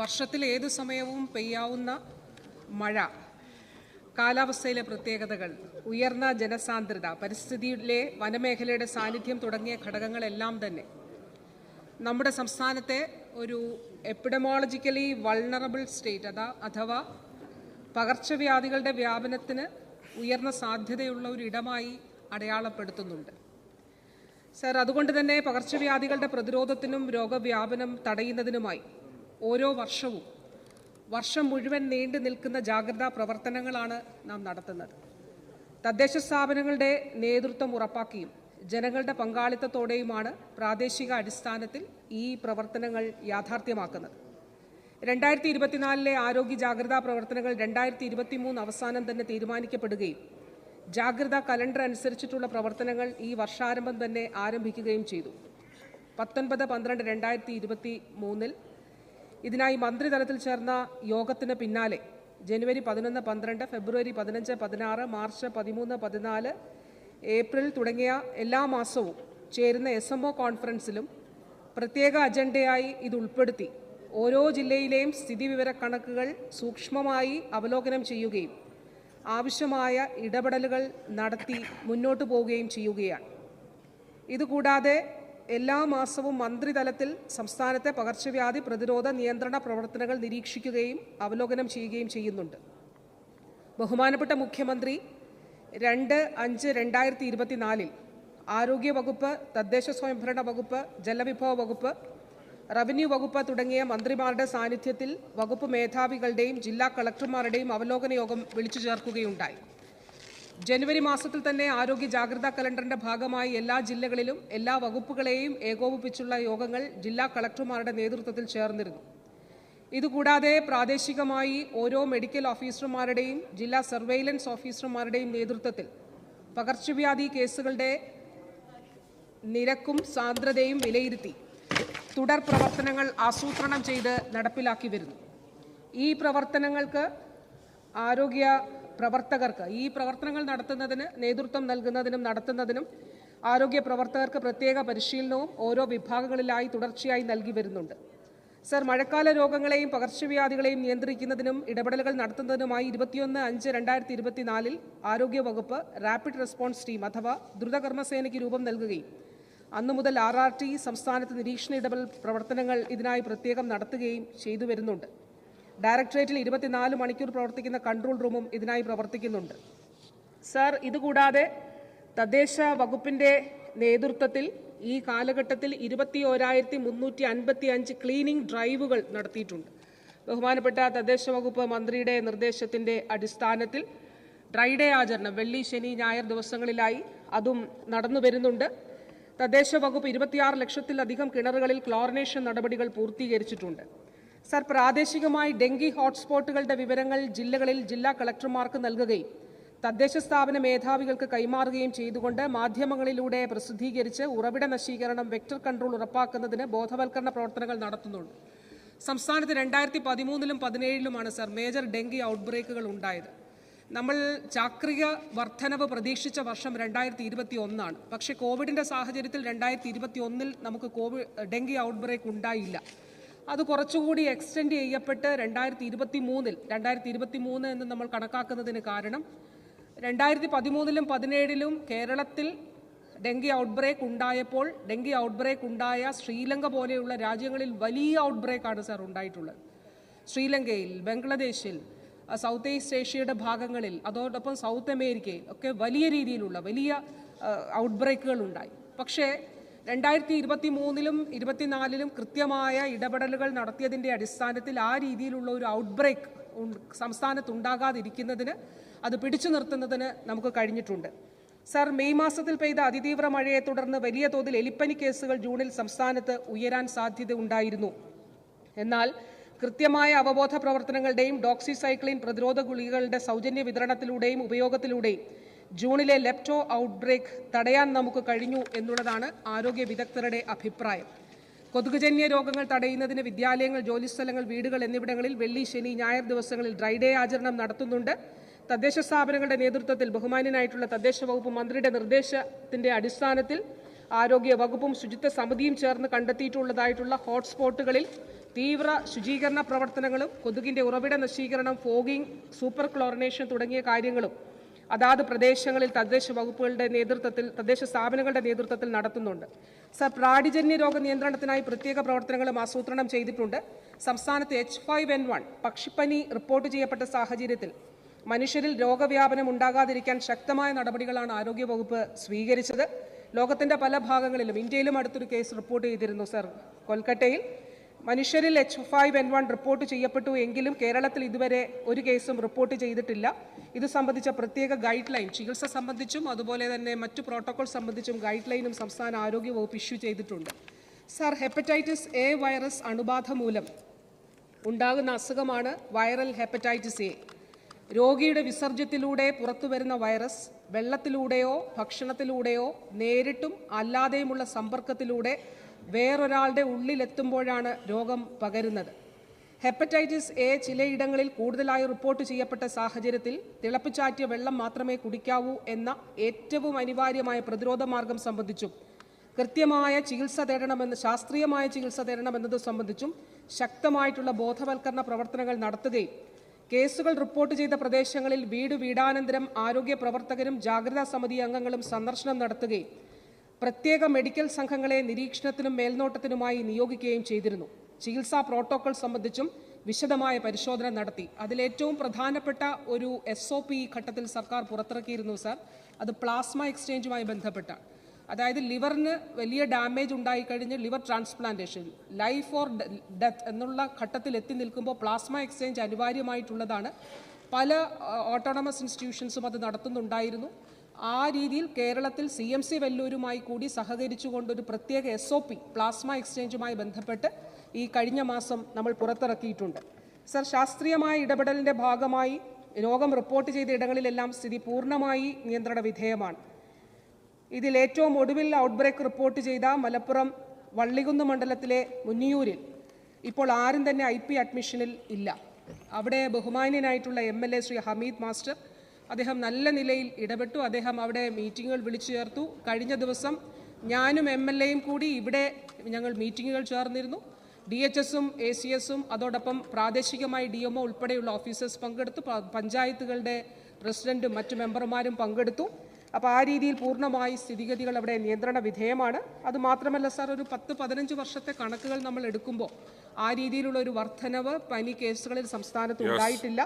വർഷത്തിൽ ഏതു സമയവും പെയ്യാവുന്ന മഴ കാലാവസ്ഥയിലെ പ്രത്യേകതകൾ ഉയർന്ന ജനസാന്ദ്രത പരിസ്ഥിതിയിലെ വനമേഖലയുടെ സാന്നിധ്യം തുടങ്ങിയ ഘടകങ്ങളെല്ലാം തന്നെ. നമ്മുടെ സംസ്ഥാനത്തെ ഒരു എപ്പിഡമോളജിക്കലി വൾണറബിൾ സ്റ്റേറ്റ് അതാ അഥവാ പകർച്ചവ്യാധികളുടെ വ്യാപനത്തിന് ഉയർന്ന സാധ്യതയുള്ള ഒരു ഇടമായി അടയാളപ്പെടുത്തുന്നുണ്ട്. സർ അതുകൊണ്ട് തന്നെ പകർച്ചവ്യാധികളുടെ പ്രതിരോധത്തിനും രോഗവ്യാപനം തടയുന്നതിനുമായി ഓരോ വർഷവും വർഷം മുഴുവൻ നീണ്ടു നിൽക്കുന്ന ജാഗ്രതാ പ്രവർത്തനങ്ങളാണ് നാം നടത്തുന്നത്. തദ്ദേശ സ്ഥാപനങ്ങളുടെ നേതൃത്വം ഉറപ്പാക്കിയും ജനങ്ങളുടെ പങ്കാളിത്തത്തോടെയുമാണ് പ്രാദേശിക അടിസ്ഥാനത്തിൽ ഈ പ്രവർത്തനങ്ങൾ യാഥാർത്ഥ്യമാക്കുന്നത്. രണ്ടായിരത്തി ഇരുപത്തിനാലിലെ ആരോഗ്യ ജാഗ്രതാ പ്രവർത്തനങ്ങൾ രണ്ടായിരത്തി ഇരുപത്തിമൂന്ന് അവസാനം തന്നെ തീരുമാനിക്കപ്പെടുകയും ജാഗ്രതാ കലണ്ടർ അനുസരിച്ചിട്ടുള്ള പ്രവർത്തനങ്ങൾ ഈ വർഷാരംഭം തന്നെ ആരംഭിക്കുകയും ചെയ്തു. പത്തൊൻപത് പന്ത്രണ്ട് രണ്ടായിരത്തി ഇരുപത്തി മൂന്നിൽ ഇതിനായി മന്ത്രിതലത്തിൽ ചേർന്ന യോഗത്തിന് പിന്നാലെ ജനുവരി പതിനൊന്ന് പന്ത്രണ്ട് ഫെബ്രുവരി പതിനഞ്ച് പതിനാറ് മാർച്ച് പതിമൂന്ന് പതിനാല് ഏപ്രിൽ തുടങ്ങിയ എല്ലാ മാസവും ചേരുന്ന എസ് എം ഒ കോൺഫറൻസിലും പ്രത്യേക അജണ്ടയായി ഇത് ഉൾപ്പെടുത്തി ഓരോ ജില്ലയിലെയും സ്ഥിതിവിവര കണക്കുകൾ സൂക്ഷ്മമായി അവലോകനം ചെയ്യുകയും ആവശ്യമായ ഇടപെടലുകൾ നടത്തി മുന്നോട്ടു പോവുകയും ചെയ്യുകയാണ്. ഇതുകൂടാതെ എല്ലാ മാസവും മന്ത്രിതലത്തിൽ സംസ്ഥാനത്തെ പകർച്ചവ്യാധി പ്രതിരോധ നിയന്ത്രണ പ്രവർത്തനങ്ങൾ നിരീക്ഷിക്കുകയും അവലോകനം ചെയ്യുകയും ചെയ്യുന്നുണ്ട്. ബഹുമാനപ്പെട്ട മുഖ്യമന്ത്രി രണ്ട് അഞ്ച് രണ്ടായിരത്തി ഇരുപത്തിനാലിൽ ആരോഗ്യ വകുപ്പ് തദ്ദേശ സ്വയംഭരണ വകുപ്പ് ജലവിഭവ വകുപ്പ് റവന്യൂ വകുപ്പ് തുടങ്ങിയ മന്ത്രിമാരുടെ സാന്നിധ്യത്തിൽ വകുപ്പ് മേധാവികളുടെയും ജില്ലാ കളക്ടർമാരുടെയും അവലോകന യോഗം വിളിച്ചു ചേർക്കുകയുണ്ടായി. ജനുവരി മാസത്തിൽ തന്നെ ആരോഗ്യ ജാഗ്രതാ കലണ്ടറിന്റെ ഭാഗമായി എല്ലാ ജില്ലകളിലും എല്ലാ വകുപ്പുകളെയും ഏകോപിപ്പിച്ചുള്ള യോഗങ്ങൾ ജില്ലാ കളക്ടർമാരുടെ നേതൃത്വത്തിൽ ചേർന്നിരുന്നു. ഇതുകൂടാതെ പ്രാദേശികമായി ഓരോ മെഡിക്കൽ ഓഫീസർമാരുടെയും ജില്ലാ സർവൈലൻസ് ഓഫീസർമാരുടെയും നേതൃത്വത്തിൽ പകർച്ചവ്യാധി കേസുകളുടെ നിരക്കും സാന്ദ്രതയും വിലയിരുത്തി തുടർ പ്രവർത്തനങ്ങൾ ആസൂത്രണം ചെയ്ത് നടപ്പിലാക്കി വരുന്നു. ഈ പ്രവർത്തനങ്ങൾക്ക് ആരോഗ്യ പ്രവർത്തകർക്ക് ഈ പ്രവർത്തനങ്ങൾ നടത്തുന്നതിന് നേതൃത്വം നൽകുന്നതിനും നടത്തുന്നതിനും ആരോഗ്യ പ്രവർത്തകർക്ക് പ്രത്യേക പരിശീലനവും ഓരോ വിഭാഗങ്ങളിലായി തുടർച്ചയായി നൽകി വരുന്നുണ്ട്. സർ മഴക്കാല രോഗങ്ങളെയും പകർച്ചവ്യാധികളെയും നിയന്ത്രിക്കുന്നതിനും ഇടപെടലുകൾ നടത്തുന്നതിനുമായി ഇരുപത്തിയൊന്ന് അഞ്ച് രണ്ടായിരത്തി ഇരുപത്തിനാലിൽ ആരോഗ്യ വകുപ്പ് റാപ്പിഡ് റെസ്പോൺസ് ടീം അഥവാ ദ്രുതകർമ്മസേനയ്ക്ക് രൂപം നൽകുകയും അന്നു മുതൽ ആർ ആർ ടി സംസ്ഥാനത്ത് നിരീക്ഷണ ഇടപെടൽ പ്രവർത്തനങ്ങൾ ഇതിനായി പ്രത്യേകം നടത്തുകയും ചെയ്തു വരുന്നുണ്ട്. ഡയറക്ടറേറ്റിൽ ഇരുപത്തിനാല് മണിക്കൂർ പ്രവർത്തിക്കുന്ന കൺട്രോൾ റൂമും ഇതിനായി പ്രവർത്തിക്കുന്നുണ്ട്. സർ ഇതുകൂടാതെ തദ്ദേശ വകുപ്പിന്റെ നേതൃത്വത്തിൽ ഈ കാലഘട്ടത്തിൽ ഇരുപത്തി ഓരായിരത്തി മുന്നൂറ്റി അൻപത്തി അഞ്ച് ക്ലീനിങ് ഡ്രൈവുകൾ നടത്തിയിട്ടുണ്ട്. ബഹുമാനപ്പെട്ട തദ്ദേശ വകുപ്പ് മന്ത്രിയുടെ നിർദ്ദേശത്തിന്റെ അടിസ്ഥാനത്തിൽ ഡ്രൈ ഡേ ആചരണം വെള്ളി ശനി ഞായർ ദിവസങ്ങളിലായി അതും നടന്നു വരുന്നുണ്ട്. തദ്ദേശ വകുപ്പ് ഇരുപത്തിയാറ് ലക്ഷത്തിലധികം കിണറുകളിൽ ക്ലോറിനേഷൻ നടപടികൾ പൂർത്തീകരിച്ചിട്ടുണ്ട്. സർ പ്രാദേശികമായി ഡെങ്കി ഹോട്ട്സ്പോട്ടുകളുടെ വിവരങ്ങൾ ജില്ലകളിൽ ജില്ലാ കളക്ടർമാർക്ക് നൽകുകയും തദ്ദേശ സ്ഥാപന മേധാവികൾക്ക് കൈമാറുകയും ചെയ്തുകൊണ്ട് മാധ്യമങ്ങളിലൂടെ പ്രസിദ്ധീകരിച്ച് ഉറവിട നശീകരണം വെക്ടർ കൺട്രോൾ ഉറപ്പാക്കുന്നതിന് ബോധവൽക്കരണ പ്രവർത്തനങ്ങൾ നടത്തുന്നുണ്ട്. സംസ്ഥാനത്ത് രണ്ടായിരത്തി പതിമൂന്നിലും പതിനേഴിലുമാണ് സർ മേജർ ഡെങ്കി ഔട്ട്ബ്രേക്കുകൾ ഉണ്ടായത്. നമ്മൾ ചാക്രിക വർധനവ് പ്രതീക്ഷിച്ച വർഷം രണ്ടായിരത്തി ഇരുപത്തി ഒന്നാണ് പക്ഷേ കോവിഡിന്റെ സാഹചര്യത്തിൽ രണ്ടായിരത്തി ഇരുപത്തി ഒന്നിൽ നമുക്ക് കോവിഡ് ഡെങ്കി ഔട്ട്ബ്രേക്ക് ഉണ്ടായില്ല. അത് കുറച്ചുകൂടി എക്സ്റ്റെൻഡ് ചെയ്യപ്പെട്ട് രണ്ടായിരത്തി ഇരുപത്തി മൂന്നിൽ രണ്ടായിരത്തി ഇരുപത്തി മൂന്ന് എന്ന് നമ്മൾ കണക്കാക്കുന്നതിന് കാരണം രണ്ടായിരത്തി പതിമൂന്നിലും പതിനേഴിലും കേരളത്തിൽ ഡെങ്കി ഔട്ട്ബ്രേക്ക് ഉണ്ടായപ്പോൾ ഡെങ്കി ഔട്ട്ബ്രേക്ക് ഉണ്ടായ ശ്രീലങ്ക പോലെയുള്ള രാജ്യങ്ങളിൽ വലിയ ഔട്ട്ബ്രേക്കാണ് സാർ ഉണ്ടായിട്ടുള്ളത്. ശ്രീലങ്കയിൽ ബംഗ്ലാദേശിൽ സൗത്ത് ഈസ്റ്റ് ഏഷ്യയുടെ ഭാഗങ്ങളിൽ അതോടൊപ്പം സൗത്ത് അമേരിക്കയിൽ ഒക്കെ വലിയ രീതിയിലുള്ള വലിയ ഔട്ട്ബ്രേക്കുകൾ ഉണ്ടായി. പക്ഷേ രണ്ടായിരത്തി ഇരുപത്തി മൂന്നിലും ഇരുപത്തിനാലിലും കൃത്യമായ ഇടപെടലുകൾ നടത്തിയതിന്റെ അടിസ്ഥാനത്തിൽ ആ രീതിയിലുള്ള ഒരു ഔട്ട് ബ്രേക്ക് സംസ്ഥാനത്ത് ഉണ്ടാകാതിരിക്കുന്നതിന് അത് പിടിച്ചു നിർത്തുന്നതിന് നമുക്ക് കഴിഞ്ഞിട്ടുണ്ട്. സർ മെയ് മാസത്തിൽ പെയ്ത അതിതീവ്ര മഴയെ തുടർന്ന് വലിയ തോതിൽ എലിപ്പനി കേസുകൾ ജൂണിൽ സംസ്ഥാനത്ത് ഉയരാൻ സാധ്യത ഉണ്ടായിരുന്നു. എന്നാൽ കൃത്യമായ അവബോധ പ്രവർത്തനങ്ങളുടെയും ഡോക്സിസൈക്ലിൻ പ്രതിരോധ ഗുളികകളുടെ സൗജന്യ വിതരണത്തിലൂടെയും ഉപയോഗത്തിലൂടെയും ജൂണിലെ ലെപ്റ്റോ ഔട്ട്ബ്രേക്ക് തടയാൻ നമുക്ക് കഴിഞ്ഞു എന്നുള്ളതാണ് ആരോഗ്യ വിദഗ്ധരുടെ അഭിപ്രായം. കൊതുകുജന്യ രോഗങ്ങൾ തടയുന്നതിന് വിദ്യാലയങ്ങൾ ജോലിസ്ഥലങ്ങൾ വീടുകൾ എന്നിവിടങ്ങളിൽ വെള്ളി ശനി ഞായർ ദിവസങ്ങളിൽ ഡ്രൈ ഡേ ആചരണം നടത്തുന്നുണ്ട്. തദ്ദേശ സ്ഥാപനങ്ങളുടെ നേതൃത്വത്തിൽ ബഹുമാന്യനായിട്ടുള്ള തദ്ദേശ വകുപ്പ് മന്ത്രിയുടെ നിർദ്ദേശത്തിന്റെ അടിസ്ഥാനത്തിൽ ആരോഗ്യ വകുപ്പും ശുചിത്വ സമിതിയും ചേർന്ന് കണ്ടെത്തിയിട്ടുള്ളതായിട്ടുള്ള ഹോട്ട്സ്പോട്ടുകളിൽ തീവ്ര ശുചീകരണ പ്രവർത്തനങ്ങളും കൊതുകിന്റെ ഉറവിട നശീകരണം ഫോഗിംഗ് സൂപ്പർ ക്ലോറിനേഷൻ തുടങ്ങിയ കാര്യങ്ങളും അതാത് പ്രദേശങ്ങളിൽ തദ്ദേശ വകുപ്പുകളുടെ നേതൃത്വത്തിൽ തദ്ദേശ സ്ഥാപനങ്ങളുടെ നേതൃത്വത്തിൽ നടത്തുന്നുണ്ട്. സർ പ്രാടിജന്യ രോഗ നിയന്ത്രണത്തിനായി പ്രത്യേക പ്രവർത്തനങ്ങളും ആസൂത്രണം ചെയ്തിട്ടുണ്ട്. സംസ്ഥാനത്ത് എച്ച് ഫൈവ് എൻ വൺ പക്ഷിപ്പനി റിപ്പോർട്ട് ചെയ്യപ്പെട്ട സാഹചര്യത്തിൽ മനുഷ്യരിൽ രോഗവ്യാപനം ഉണ്ടാകാതിരിക്കാൻ ശക്തമായ നടപടികളാണ് ആരോഗ്യവകുപ്പ് സ്വീകരിച്ചത്. ലോകത്തിന്റെ പല ഭാഗങ്ങളിലും ഇന്ത്യയിലും അടുത്തൊരു കേസ് റിപ്പോർട്ട് ചെയ്തിരുന്നു സർ. കൊൽക്കത്തയിൽ മനുഷ്യരിൽ H five N one report ചെയ്യപ്പെട്ടു എങ്കിലും കേരളത്തിൽ ഇതുവരെ ഒരു കേസും റിപ്പോർട്ട് ചെയ്തിട്ടില്ല. ഇത് സംബന്ധിച്ച പ്രത്യേക ഗൈഡ് ലൈൻ ചികിത്സ സംബന്ധിച്ചും അതുപോലെ തന്നെ മറ്റു പ്രോട്ടോകോൾ സംബന്ധിച്ചും ഗൈഡ് ലൈനും സംസ്ഥാന ആരോഗ്യ വകുപ്പ് ഇഷ്യൂ ചെയ്തിട്ടുണ്ട്. സർ ഹെപ്പറ്റൈറ്റിസ് എ വൈറസ് അണുബാധ മൂലം ഉണ്ടാകുന്ന അസുഖമാണ് വൈറൽ ഹെപ്പറ്റൈറ്റിസ് എ രോഗിയുടെ വിസർജ്യത്തിലൂടെ പുറത്തുവരുന്ന വൈറസ് വെള്ളത്തിലൂടെയോ ഭക്ഷണത്തിലൂടെയോ നേരിട്ടും അല്ലാതെയുമുള്ള സമ്പർക്കത്തിലൂടെ വേറൊരാളുടെ ഉള്ളിലെത്തുമ്പോഴാണ് രോഗം പകരുന്നത്. ഹെപ്പറ്റൈറ്റിസ് എ ചിലയിടങ്ങളിൽ കൂടുതലായി റിപ്പോർട്ട് ചെയ്യപ്പെട്ട സാഹചര്യത്തിൽ തിളപ്പിച്ചാറ്റിയ വെള്ളം മാത്രമേ കുടിക്കാവൂ എന്ന ഏറ്റവും അനിവാര്യമായ പ്രതിരോധ മാർഗം സംബന്ധിച്ചും കൃത്യമായ ചികിത്സ തേടണമെന്ന് ശാസ്ത്രീയമായ ചികിത്സ തേടണമെന്നത് സംബന്ധിച്ചും ശക്തമായിട്ടുള്ള ബോധവൽക്കരണ പ്രവർത്തനങ്ങൾ നടത്തുകയും കേസുകൾ റിപ്പോർട്ട് ചെയ്ത പ്രദേശങ്ങളിൽ വീട് വീടാനന്തരം ആരോഗ്യ പ്രവർത്തകരും ജാഗ്രതാ സമിതി അംഗങ്ങളും സന്ദർശനം നടത്തുകയും പ്രത്യേക മെഡിക്കൽ സംഘങ്ങളെ നിരീക്ഷണത്തിനും മേൽനോട്ടത്തിനുമായി നിയോഗിക്കുകയും ചെയ്തിരുന്നു. ചികിത്സാ പ്രോട്ടോകോൾ സംബന്ധിച്ചും വിശദമായ പരിശോധന നടത്തി. അതിലേറ്റവും പ്രധാനപ്പെട്ട ഒരു എസ് ഒ പി ഘട്ടത്തിൽ സർക്കാർ പുറത്തിറക്കിയിരുന്നു സർ. അത് പ്ലാസ്മ എക്സ്ചേഞ്ചുമായി ബന്ധപ്പെട്ടാണ് അതായത് ലിവറിന് വലിയ damage ഉണ്ടായിക്കഴിഞ്ഞ് liver transplantation life or death എന്നുള്ള ഘട്ടത്തിൽ എത്തി നിൽക്കുമ്പോൾ പ്ലാസ്മ എക്സ്ചേഞ്ച് അനിവാര്യമായിട്ടുള്ളതാണ്. പല ഓട്ടോണമസ് ഇൻസ്റ്റിറ്റ്യൂഷൻസും അത് നടത്തുന്നുണ്ടായിരുന്നു. ആ രീതിയിൽ കേരളത്തിൽ സി എം സി വെല്ലൂരുമായി കൂടി സഹകരിച്ചുകൊണ്ട് ഒരു പ്രത്യേക എസ് ഒ പി പ്ലാസ്മ എക്സ്ചേഞ്ചുമായി ബന്ധപ്പെട്ട് ഈ കഴിഞ്ഞ മാസം നമ്മൾ പുറത്തിറക്കിയിട്ടുണ്ട്. സർ ശാസ്ത്രീയമായ ഇടപെടലിന്റെ ഭാഗമായി രോഗം റിപ്പോർട്ട് ചെയ്ത ഇടങ്ങളിലെല്ലാം സ്ഥിതി പൂർണമായി നിയന്ത്രണ വിധേയമാണ്. ഇതിൽ ഏറ്റവും ഒടുവിൽ ഔട്ട്ബ്രേക്ക് റിപ്പോർട്ട് ചെയ്ത മലപ്പുറം വള്ളികുന്ന് മണ്ഡലത്തിലെ മുന്നിയൂരിൽ. ഇപ്പോൾ ആരും തന്നെ ഐ അഡ്മിഷനിൽ ഇല്ല. അവിടെ ബഹുമാന്യനായിട്ടുള്ള എ ശ്രീ ഹമീദ് മാസ്റ്റർ അദ്ദേഹം നല്ല നിലയിൽ ഇടപെട്ടു. അദ്ദേഹം അവിടെ മീറ്റിങ്ങുകൾ വിളിച്ചു ചേർത്തു. കഴിഞ്ഞ ദിവസം ഞാനും എം എൽ എയും കൂടി ഇവിടെ ഞങ്ങൾ മീറ്റിങ്ങുകൾ ചേർന്നിരുന്നു. ഡി എച്ച് എസും എ സി എസും അതോടൊപ്പം പ്രാദേശികമായി ഡി എംഒ ഉൾപ്പെടെയുള്ള ഓഫീസേഴ്സ് പങ്കെടുത്തു. പഞ്ചായത്തുകളുടെ പ്രസിഡന്റും മറ്റ് മെമ്പർമാരും പങ്കെടുത്തു. അപ്പോൾ ആ രീതിയിൽ പൂർണമായി സ്ഥിതിഗതികൾ അവിടെ നിയന്ത്രണ വിധേയമാണ്. അത് മാത്രമല്ല സാർ ഒരു പത്ത് പതിനഞ്ച് വർഷത്തെ കണക്കുകൾ നമ്മൾ എടുക്കുമ്പോൾ ആ രീതിയിലുള്ള ഒരു വർധനവ് പനി കേസുകളിൽ സംസ്ഥാനത്ത് ഉണ്ടായിട്ടില്ല.